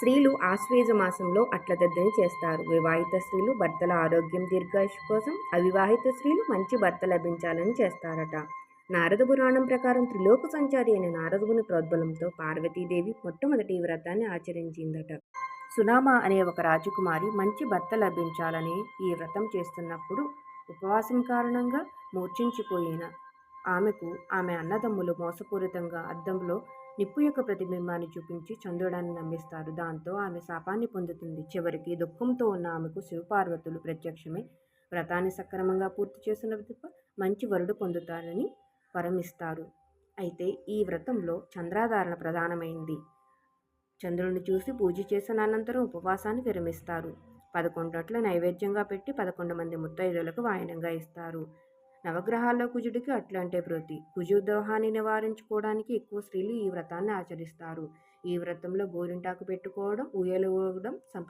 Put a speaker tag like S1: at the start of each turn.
S1: స్త్రీలు ఆశ్వేజ మాసంలో అట్లదద్దని చేస్తారు. వివాహిత స్త్రీలు భర్తల ఆరోగ్యం దీర్ఘాయుష్ కోసం అవివాహిత స్త్రీలు మంచి భర్త లభించాలని చేస్తారట. నారద పురాణం ప్రకారం త్రిలోక సంచారి అయిన నారదుని ప్రోద్బలంతో పార్వతీదేవి మొట్టమొదటి ఈ వ్రతాన్ని ఆచరించిందట. సునామ అనే ఒక రాజకుమారి మంచి భర్త లభించాలని ఈ వ్రతం చేస్తున్నప్పుడు ఉపవాసం కారణంగా మూర్ఛించిపోయిన ఆమెకు ఆమె అన్నదమ్ములు మోసపూరితంగా అద్దంలో నిప్పు యొక్క ప్రతిబింబాన్ని చూపించి చంద్రుడాన్ని నమ్మిస్తారు. దాంతో ఆమె శాపాన్ని పొందుతుంది. చివరికి దుఃఖంతో ఉన్న ఆమెకు శివపార్వతులు ప్రత్యక్షమే వ్రతాన్ని సక్రమంగా పూర్తి చేసిన మంచి వరుడు పొందుతారని వరమిస్తారు. అయితే ఈ వ్రతంలో చంద్రాధారణ ప్రధానమైంది. చంద్రుని చూసి పూజ చేసిన అనంతరం ఉపవాసాన్ని విరమిస్తారు. పదకొండట్ల నైవేద్యంగా పెట్టి పదకొండు మంది ముత్తైదులకు వాయనంగా ఇస్తారు. నవగ్రహాల్లో కుజుడికి అట్లాంటే ప్రతి కుజు ద్రోహాన్ని నివారించుకోవడానికి ఎక్కువ స్త్రీలు ఈ వ్రతాన్ని ఆచరిస్తారు. ఈ వ్రతంలో గోరింటాకు పెట్టుకోవడం ఊయలు ఊగడం సంప్ర